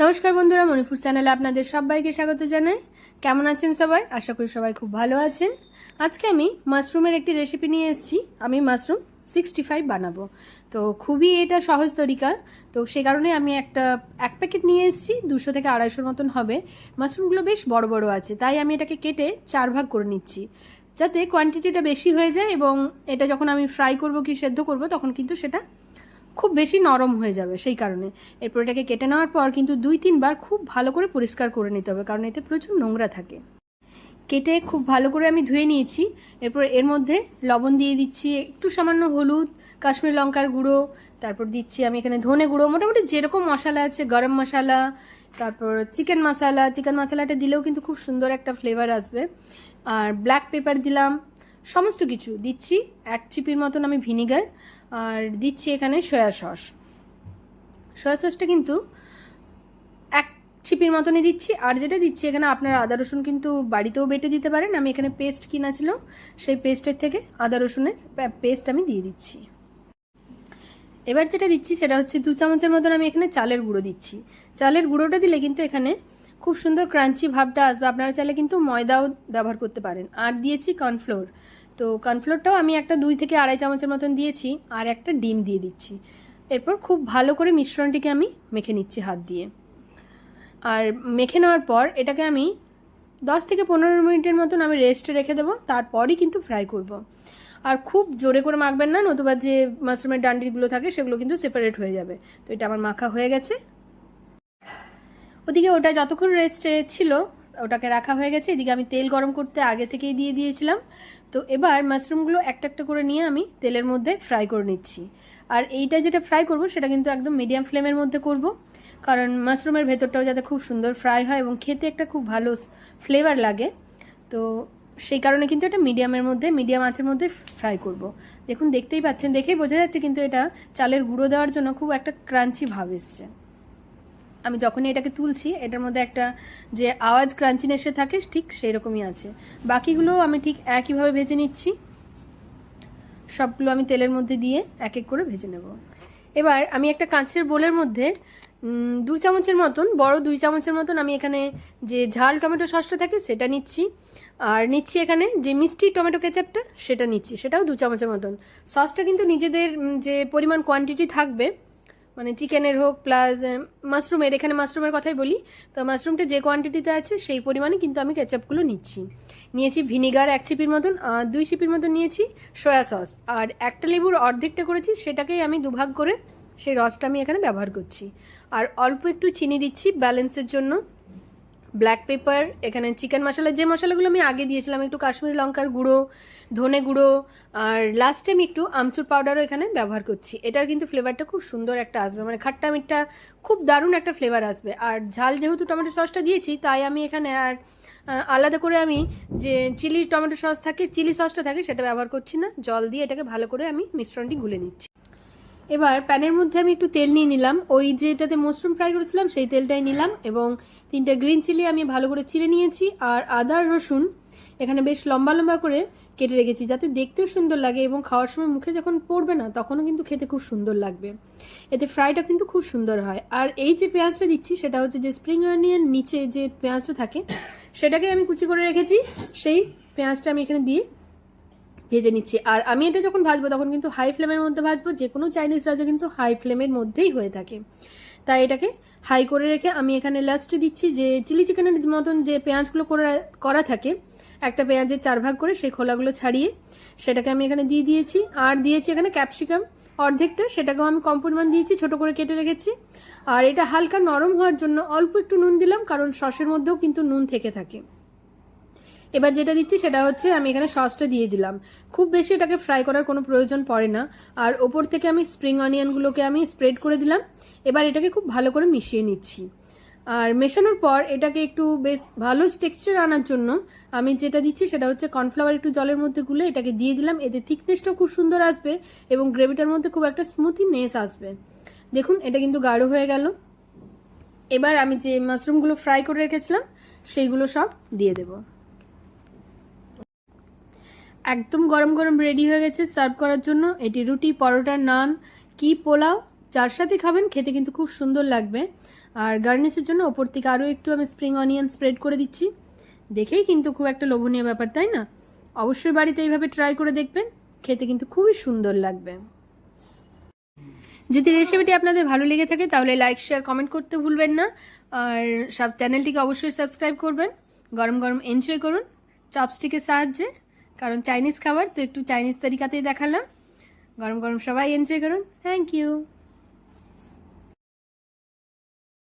নমস্কার বন্ধুরা, মণিপুর চ্যানেলে আপনাদের সবাইকে স্বাগত জানাই। কেমন আছেন সবাই? আশা করি সবাই খুব ভালো আছেন। আজকে আমি মাশরুমের একটি রেসিপি নিয়ে এসেছি। আমি মাশরুম সিক্সটি ফাইভ বানাবো। তো খুবই এটা সহজ তরিকা। তো সে কারণে আমি একটা, এক প্যাকেট নিয়ে এসেছি। দুশো থেকে আড়াইশোর মতন হবে। মাশরুমগুলো বেশ বড় বড় আছে। তাই আমি এটাকে কেটে চার ভাগ করে নিচ্ছি। যাতে কোয়ান্টিটিটা বেশি হয়ে যায় এবং এটা যখন আমি ফ্রাই করব কি সেদ্ধ করব, তখন কিন্তু সেটা খুব বেশি নরম হয়ে যাবে সেই কারণে। এরপর এটাকে কেটে নেওয়ার পর কিন্তু দুই, তিনবার খুব ভালো করে পরিষ্কার করে নিতে হবে, কারণ এতে প্রচুর নোংরা থাকে। কেটে খুব ভালো করে আমি ধুয়ে নিয়েছি। এরপর এর মধ্যে লবণ দিয়ে দিচ্ছি, একটু সামান্য হলুদ, কাশ্মীর লঙ্কার গুঁড়ো, তারপর দিচ্ছি আমি এখানে ধনে গুঁড়ো, মোটামুটি যেরকম মশলা আছে, গরম মশলা, তারপর চিকেন মশলা। চিকেন মশলাটা দিলেও কিন্তু খুব সুন্দর একটা ফ্লেভার আসবে। আর ব্ল্যাক পেপার দিলাম সমস্ত কিছু। দিচ্ছি এক চিপির মতন আমি ভিনিগার, আর দিচ্ছি এখানে সয়া সস। সয়া সসটা কিন্তু এক ছিপির মতনই দিচ্ছি, আর যেটা দিচ্ছি এখানে আপনার আদা রসুন কিন্তু বাড়িতেও বেটে দিতে পারেন। আমি এখানে পেস্ট কিনা ছিল, সেই পেস্টের থেকে আদা রসুনের পেস্ট আমি দিয়ে দিচ্ছি। এবার যেটা দিচ্ছি সেটা হচ্ছে দু চামচের মতন আমি এখানে চালের গুঁড়ো দিচ্ছি। চালের গুঁড়োটা দিলে কিন্তু এখানে খুব সুন্দর ক্রাঞ্চি ভাবটা আসবে। আপনারা চাইলে কিন্তু ময়দাও ব্যবহার করতে পারেন। আর দিয়েছি কর্নফ্লোর তো কর্নফ্লোরটাও আমি একটা দুই থেকে আড়াই চামচের মতন দিয়েছি আর একটা ডিম দিয়ে দিচ্ছি। এরপর খুব ভালো করে মিশ্রণটিকে আমি মেখে নিচ্ছি হাত দিয়ে। আর মেখে নেওয়ার পর এটাকে আমি দশ থেকে পনেরো মিনিটের মতন আমি রেস্টে রেখে দেবো। তারপরই কিন্তু ফ্রাই করব। আর খুব জোরে করে মাখবেন না, নতুবা যে মাশরুমের ডান্ডিগুলো থাকে সেগুলো কিন্তু সেপারেট হয়ে যাবে। তো এটা আমার মাখা হয়ে গেছে। ওদিকে ওটা যতক্ষণ রেস্টে ছিল, ওটাকে রাখা হয়ে গেছে। এদিকে আমি তেল গরম করতে আগে থেকেই দিয়ে দিয়েছিলাম। তো এবার মাশরুমগুলো একটা একটা করে নিয়ে আমি তেলের মধ্যে ফ্রাই করে নিচ্ছি। আর এইটা যেটা ফ্রাই করব, সেটা কিন্তু একদম মিডিয়াম ফ্লেমের মধ্যে করব। কারণ মাশরুমের ভেতরটাও যাতে খুব সুন্দর ফ্রাই হয় এবং খেতে একটা খুব ভালো ফ্লেভার লাগে। তো সেই কারণে কিন্তু এটা মিডিয়ামের মধ্যে মিডিয়াম আঁচের মধ্যে ফ্রাই করব। দেখুন, দেখতেই পাচ্ছেন, দেখেই বোঝা যাচ্ছে কিন্তু এটা চালের গুঁড়ো দেওয়ার জন্য খুব একটা ক্রাঞ্চি ভাব এসছে। আমি যখনই এটাকে তুলছি, এটার মধ্যে একটা যে আওয়াজ ক্রাঞ্চিনেসে থাকে, ঠিক সেই রকমই আছে। বাকিগুলোও আমি ঠিক একইভাবে ভেজে নিচ্ছি। সবগুলো আমি তেলের মধ্যে দিয়ে এক এক করে ভেজে নেব। এবার আমি একটা কাঁচের বোলের মধ্যে দু চামচের মতন, বড় দুই চামচের মতন আমি এখানে যে ঝাল টমেটো সসটা থাকে, সেটা নিচ্ছি। আর নিচ্ছি এখানে যে মিষ্টি টমেটো কেচাপটা, সেটা নিচ্ছি। সেটাও দু চামচের মতন। সসটা কিন্তু নিজেদের যে পরিমাণ কোয়ান্টিটি থাকবে মানে চিকেনের হোক প্লাস মাশরুমের এখানে মাশরুমের কথাই বলি। তো মাশরুমটা যে কোয়ান্টিটিতে আছে, সেই পরিমাণে কিন্তু আমি কেচাপগুলো নিচ্ছি। নিয়েছি ভিনিগার এক চিপির মতন দুই চিপির মতন নিয়েছি সয়া সস আর একটা লেবুর অর্ধেকটা করেছি, সেটাকেই আমি দুভাগ করে সেই রসটা আমি এখানে ব্যবহার করছি। আর অল্প একটু চিনি দিচ্ছি ব্যালেন্সের জন্য। ব্ল্যাক পেপার এখানে চিকেন মশলা যে মশলাগুলো আমি আগে দিয়েছিলাম, একটু কাশ্মীরি লঙ্কার গুঁড়ো, ধনে গুঁড়ো, আর লাস্ট টাইম একটু আমচুর পাউডারও এখানে ব্যবহার করছি। এটার কিন্তু ফ্লেভারটা খুব সুন্দর একটা আসবে মানে খাট্টা মিট্টা খুব দারুণ একটা ফ্লেভার আসবে। আর ঝাল যেহেতু টমেটো সসটা দিয়েছি, তাই আমি এখানে আর আলাদা করে আমি যে চিলি টমেটো সস থাকে চিলি সসটা থাকে, সেটা ব্যবহার করছি না। জল দিয়ে এটাকে ভালো করে আমি মিশ্রণটি গুলে নিচ্ছি। এবার প্যানের মধ্যে আমি একটু তেল নিয়ে নিলাম। ওই যেটাতে মশরুম ফ্রাই করেছিলাম, সেই তেলটাই নিলাম এবং তিনটা গ্রিন চিলি আমি ভালো করে চিড়ে নিয়েছি আর আদা, রসুন এখানে বেশ লম্বা লম্বা করে কেটে রেখেছি যাতে দেখতেও সুন্দর লাগে এবং খাওয়ার সময় মুখে যখন পড়বে না, তখনও কিন্তু খেতে খুব সুন্দর লাগবে। এতে ফ্রাইটা কিন্তু খুব সুন্দর হয়। আর এই যে পেঁয়াজটা দিচ্ছি, সেটা হচ্ছে যে স্প্রিং অনিয়ন নিচে যে পেঁয়াজটা থাকে, সেটাকে আমি কুচি করে রেখেছি। সেই পেঁয়াজটা আমি এখানে দিয়ে ভেজে নিচ্ছি। আর আমি এটা যখন ভাজবো, তখন কিন্তু হাই ফ্লেমের মধ্যে ভাজবো যে কোনো চাইনিজ রাজা কিন্তু হাই ফ্লেমের মধ্যেই হয়ে থাকে। তাই এটাকে হাই করে রেখে আমি এখানে লাস্টে দিচ্ছি যে চিলি চিকেনের মতন যে পেঁয়াজগুলো করা থাকে, একটা পেঁয়াজের চার ভাগ করে সেই খোলাগুলো ছাড়িয়ে সেটাকে আমি এখানে দিয়ে দিয়েছি। আর দিয়েছি এখানে ক্যাপসিকাম অর্ধেকটা সেটাকেও আমি কম পরিমাণ দিয়েছি, ছোট করে কেটে রেখেছি। আর এটা হালকা নরম হওয়ার জন্য অল্প একটু নুন দিলাম, কারণ সসের মধ্যেও কিন্তু নুন থেকে থাকে। এবার যেটা দিচ্ছি সেটা হচ্ছে আমি এখানে সসটা দিয়ে দিলাম। খুব বেশি এটাকে ফ্রাই করার কোনো প্রয়োজন পড়ে না। আর ওপর থেকে আমি স্প্রিং অনিয়নগুলোকে আমি স্প্রেড করে দিলাম। এবার এটাকে খুব ভালো করে মিশিয়ে নিচ্ছি। আর মেশানোর পর এটাকে একটু বেশ ভালো টেক্সচার আনার জন্য আমি যেটা দিচ্ছি সেটা হচ্ছে কর্নফ্লাওয়ার একটু জলের মধ্যে গুলে এটাকে দিয়ে দিলাম। এতে থিকনেসটাও খুব সুন্দর আসবে এবং গ্রেভিটার মধ্যে খুব একটা স্মুথিনেস আসবে। দেখুন, এটা কিন্তু গাঢ় হয়ে গেল। এবার আমি যে মাশরুমগুলো ফ্রাই করে রেখেছিলাম, সেইগুলো সব দিয়ে দেবো। একদম গরম গরম রেডি হয়ে গেছে সার্ভ করার জন্য। এটি রুটি, পরোটা, নান, কি পোলাও, যার সাথে খাবেন, খেতে কিন্তু খুব সুন্দর লাগবে। আর গার্নিশের জন্য ওপর থেকে আরও একটু আমি স্প্রিং অনিয়ন স্প্রেড করে দিচ্ছি। দেখেই কিন্তু খুব একটা লোভনীয় ব্যাপার, তাই না? অবশ্যই বাড়িতে এইভাবে ট্রাই করে দেখবেন, খেতে কিন্তু খুবই সুন্দর লাগবে। যদি রেসিপিটি আপনাদের ভালো লেগে থাকে, তাহলে লাইক শেয়ার কমেন্ট করতে ভুলবেন না। আর সব চ্যানেলটিকে অবশ্যই সাবস্ক্রাইব করবেন। গরম গরম এনজয় করুন। চপস্টিকের সাহায্যে। কারণ চাইনিজ খাবার, তো একটু চাইনিজ তরিকাতেই দেখালাম। গরম গরম সবাই এনজয় করুন। Thank you